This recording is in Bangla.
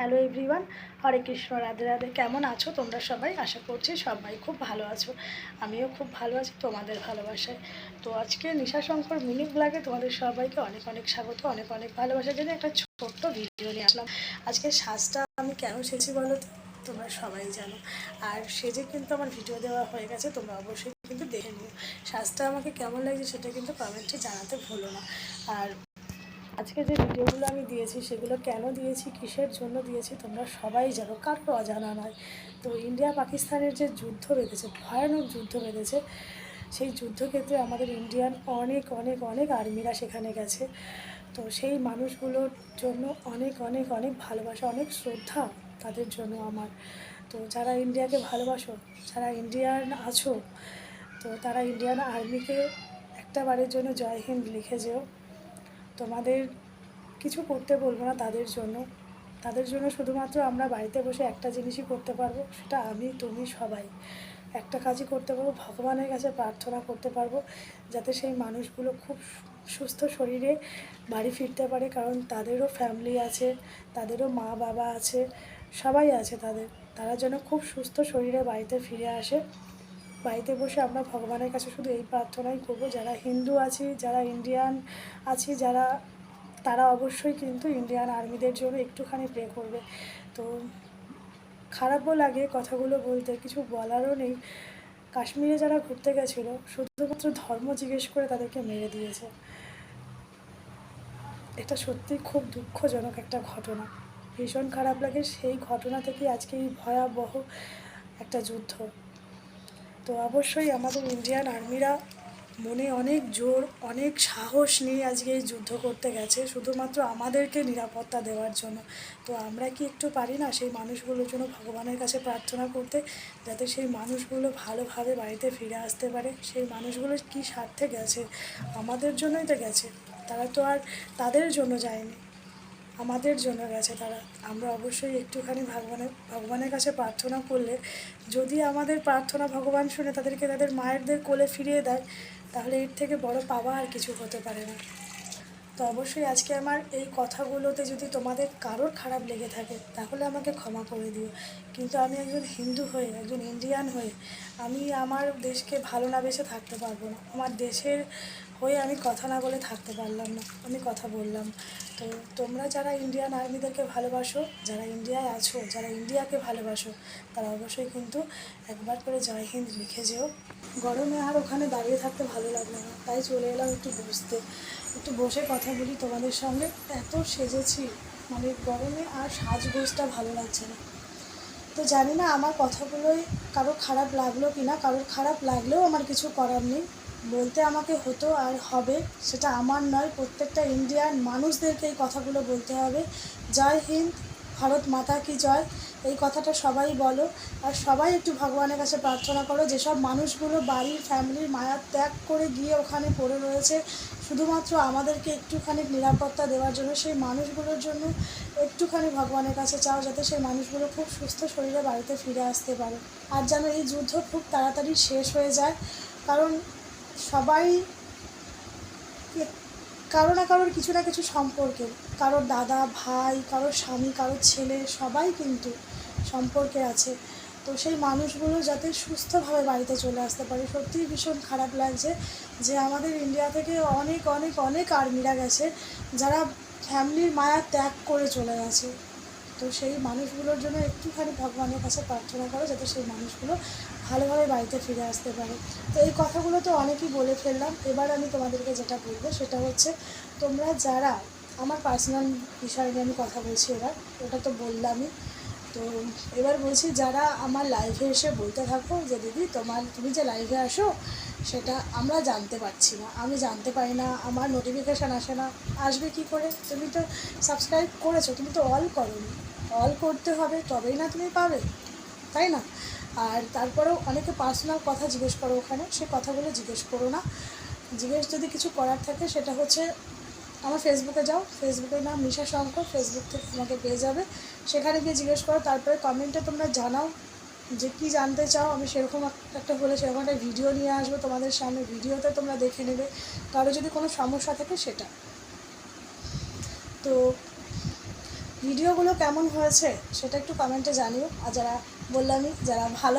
Hello everyone, Hare Krishna, Radhe Radhe. কেমন আছো তোমরা সবাই? আশা করছি সবাই খুব ভালো আছো। আমিও খুব ভালো আছি, তোমাদের ভালোবাসায়। তো আজকে নিশা শঙ্কর মিনি ব্লগে তোমাদের সবাইকে অনেক অনেক স্বাগত, অনেক অনেক ভালোবাসার জন্য একটা ছোট্ট ভিডিও নিয়ে আসলাম। আজকে সাজটা আমি কেন সেছি বলো তোমরা সবাই জানো। আর সেজে কিন্তু আমার ভিডিও দেওয়া হয়ে গেছে, তোমরা অবশ্যই কিন্তু দেখে নিও। সাজটা আমাকে কেমন লাগছে সেটা কিন্তু কমেন্টে জানাতে ভুলো না। আর আজকে যে ভিডিওগুলো আমি দিয়েছি, সেগুলো কেন দিয়েছি, কিসের জন্য দিয়েছি, তোমরা সবাই জানো, কারও অজানা নয়। তো ইন্ডিয়া পাকিস্তানের যে যুদ্ধ বেঁধেছে, ভয়ানক যুদ্ধ বেঁধেছে, সেই যুদ্ধক্ষেত্রে আমাদের ইন্ডিয়ান অনেক অনেক অনেক আর্মিরা সেখানে গেছে। তো সেই মানুষগুলোর জন্য অনেক অনেক অনেক ভালোবাসা, অনেক শ্রদ্ধা তাদের জন্য আমার। তো যারা ইন্ডিয়াকে ভালোবাসো, যারা ইন্ডিয়ান আছো, তো তারা ইন্ডিয়ান আর্মিকে একটা বারের জন্য জয় হিন্দ লিখে যেও। তোমাদের কিছু করতে বলব না তাদের জন্য। তাদের জন্য শুধুমাত্র আমরা বাড়িতে বসে একটা জিনিসই করতে পারব, সেটা আমি, তুমি, সবাই। একটা কাজই করতে পারব, ভগবানের কাছে প্রার্থনা করতে পারব, যাতে সেই মানুষগুলো খুব সুস্থ শরীরে বাড়ি ফিরতে পারে, কারণ তাদেরও ফ্যামিলি আছে, তাদেরও মা বাবা আছে, সবাই আছে তাদের। তারা যেন খুব সুস্থ শরীরে বাড়িতে ফিরে আসে। বাড়িতে বসে আমরা ভগবানের কাছে শুধু এই প্রার্থনাই করব, যারা হিন্দু আছি, যারা ইন্ডিয়ান আছি, যারা, তারা অবশ্যই কিন্তু ইন্ডিয়ান আর্মিদের জন্য একটুখানি প্রে করবে। তো খারাপও লাগে কথাগুলো বলতে, কিছু বলারও নেই। কাশ্মীরে যারা ঘুরতে গেছিল, শুধুমাত্র ধর্ম জিজ্ঞেস করে তাদেরকে মেরে দিয়েছে। এটা সত্যি খুব দুঃখজনক একটা ঘটনা। ভীষণ খারাপ লাগে সেই ঘটনা থেকে আজকে এই ভয়াবহ একটা যুদ্ধ। তো অবশ্যই আমাদের ইন্ডিয়ান আর্মিরা মনে অনেক জোর, অনেক সাহস নিয়ে আজকে এই যুদ্ধ করতে গেছে, শুধুমাত্র আমাদেরকে নিরাপত্তা দেওয়ার জন্য। তো আমরা কি একটু পারি না সেই মানুষগুলোর জন্য ভগবানের কাছে প্রার্থনা করতে, যাতে সেই মানুষগুলো ভালোভাবে বাড়িতে ফিরে আসতে পারে? সেই মানুষগুলো কি স্বার্থে গেছে? আমাদের জন্যই তো গেছে। তারা তো আর তাদের জন্য যায়নি। আমাদের জন্য গেছে তারা। আমরা অবশ্যই একটুখানি ভগবানের ভগবানের কাছে প্রার্থনা করলে যদি আমাদের প্রার্থনা ভগবান শুনে তাদেরকে তাদের মায়েরদের কোলে ফিরিয়ে দেয়, তাহলে এর থেকে বড় পাওয়া আর কিছু হতে পারে না। তো অবশ্যই আজকে আমার এই কথাগুলোতে যদি তোমাদের কারোর খারাপ লেগে থাকে, তাহলে আমাকে ক্ষমা করে দিও। কিন্তু আমি একজন হিন্দু হয়ে, একজন ইন্ডিয়ান হয়ে, আমি আমার দেশকে ভালো না বেসে থাকতে পারব না। আমার দেশের হয়ে আমি কথা না বলে থাকতে পারলাম না, আমি কথা বললাম। তো তোমরা যারা ইন্ডিয়ান আর্মিদেরকে ভালোবাসো, যারা ইন্ডিয়ায় আছো, যারা ইন্ডিয়াকে ভালোবাসো, তারা অবশ্যই কিন্তু একবার করে জয় হিন্দ লিখে যেও। গরমে আর ওখানে দাঁড়িয়ে থাকতে ভালো লাগল না, তাই চলে এলাম একটু বসতে একটু বসে কথা বলি তোমাদের সঙ্গে, এত সেজেছি মানে গরমে আর সাজগোজটা ভালো লাগছে না। তো জানি না আমার কথাগুলোই কারও খারাপ লাগল কি না কারোর খারাপ লাগলেও আমার কিছু করার নেই। বলতে আমাকে হতো আর হবে, সেটা আমার নয়, প্রত্যেকটা ইন্ডিয়ান মানুষদেরকে এই কথাগুলো বলতে হবে। জয় হিন্দ, ভারত মাতা কি জয়? এই কথাটা সবাই বলো আর সবাই একটু ভগবানের কাছে প্রার্থনা করো, যেসব মানুষগুলো বাড়ির ফ্যামিলির মায়া ত্যাগ করে গিয়ে ওখানে পড়ে রয়েছে, শুধুমাত্র আমাদেরকে একটুখানি নিরাপত্তা দেওয়ার জন্য, সেই মানুষগুলোর জন্য একটুখানি ভগবানের কাছে চাও, যাতে সেই মানুষগুলো খুব সুস্থ শরীরে বাড়িতে ফিরে আসতে পারে। আর যেন এই যুদ্ধ খুব তাড়াতাড়ি শেষ হয়ে যায়, কারণ সবাই কারও না কারোর কিছু না কিছু সম্পর্কে কারোর দাদা, ভাই কারোর স্বামী কারোর ছেলে, সবাই কিন্তু সম্পর্কে আছে। তো সেই মানুষগুলো যাতে সুস্থভাবে বাড়িতে চলে আসতে পারে। সত্যিই ভীষণ খারাপ লাগছে যে আমাদের ইন্ডিয়া থেকে অনেক অনেক অনেক আর্মিরা গেছে, যারা ফ্যামিলির মায়া ত্যাগ করে চলে গেছে। তো সেই মানুষগুলোর জন্য একটুখানি ভগবানের কাছে প্রার্থনা করো যাতে সেই মানুষগুলো ভালোভাবে বাড়িতে ফিরে আসতে পারে। তো এই কথাগুলো তো অনেকেই বলে ফেললাম। এবার আমি তোমাদেরকে যেটা বলব সেটা হচ্ছে, তোমরা যারা আমার পার্সোনাল বিষয়ে নিয়ে আমি কথা বলছি এবার, ওটা তো বললামই। তো এবার বলছি, যারা আমার লাইভে এসে বলতে থাকো যে, দিদি, তোমার, তুমি যে লাইভে আসো সেটা আমরা জানতে পারছি না। আমি জানতে পারি না, আমার নোটিফিকেশান আসে না। আসবে কি করে? তুমি তো সাবস্ক্রাইব করেছ, তুমি তো অল করোনি। অল করতে হবে, তবেই না তুমি পাবে, তাই না? আর তারপরেও অনেকে পার্সোনাল কথা জিজ্ঞেস করো ওখানে, সে কথাগুলো জিজ্ঞেস করো না। জিজ্ঞেস যদি কিছু করার থাকে, সেটা হচ্ছে আমার ফেসবুকে যাও। ফেসবুকের নাম নিশা শঙ্কর ফেসবুক থেকে তোমাকে পেয়ে যাবে। সেখানে গিয়ে জিজ্ঞেস করো, তারপরে কমেন্টে তোমরা জানাও যে কী জানতে চাও, আমি সেরকম একটা হলে সেরকম একটা ভিডিও নিয়ে আসব তোমাদের সামনে। ভিডিওতে তোমরা দেখে নেবে। কারও যদি কোনো সমস্যা থাকে সেটা। তো ভিডিওগুলো কেমন হয়েছে সেটা একটু কমেন্টে জানিও। আর যারা বললামই, যারা ভালো